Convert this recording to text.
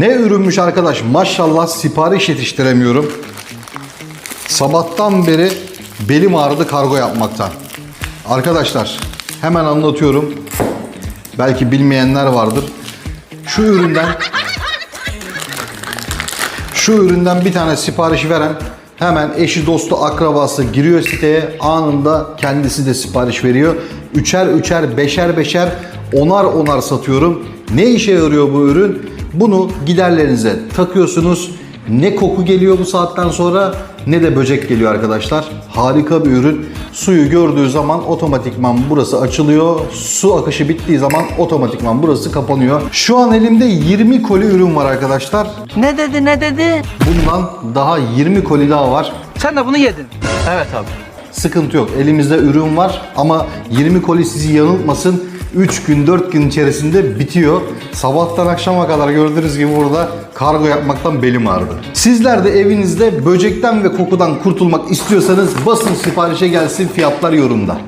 Ne ürünmüş arkadaş maşallah sipariş yetiştiremiyorum. Sabahtan beri belim ağrıdı kargo yapmaktan. Arkadaşlar hemen anlatıyorum. Belki bilmeyenler vardır. Şu üründen şu üründen bir tane sipariş veren hemen eşi dostu akrabası giriyor siteye anında kendisi de sipariş veriyor. Üçer üçer beşer beşer onar onar satıyorum. Ne işe yarıyor bu ürün? Bunu giderlerinize takıyorsunuz. Ne koku geliyor bu saatten sonra ne de böcek geliyor arkadaşlar. Harika bir ürün. Suyu gördüğü zaman otomatikman burası açılıyor. Su akışı bittiği zaman otomatikman burası kapanıyor. Şu an elimde 20 koli ürün var arkadaşlar. Ne dedi ne dedi? Bundan daha 20 koli daha var. Sen de bunu yedin. Evet abi. Sıkıntı yok. Elimizde ürün var ama 20 koli sizi yanıltmasın. 3 gün 4 gün içerisinde bitiyor. Sabahtan akşama kadar gördüğünüz gibi burada kargo yapmaktan belim ağrıdı. Sizler de evinizde böcekten ve kokudan kurtulmak istiyorsanız basın siparişe gelsin fiyatlar yorumda.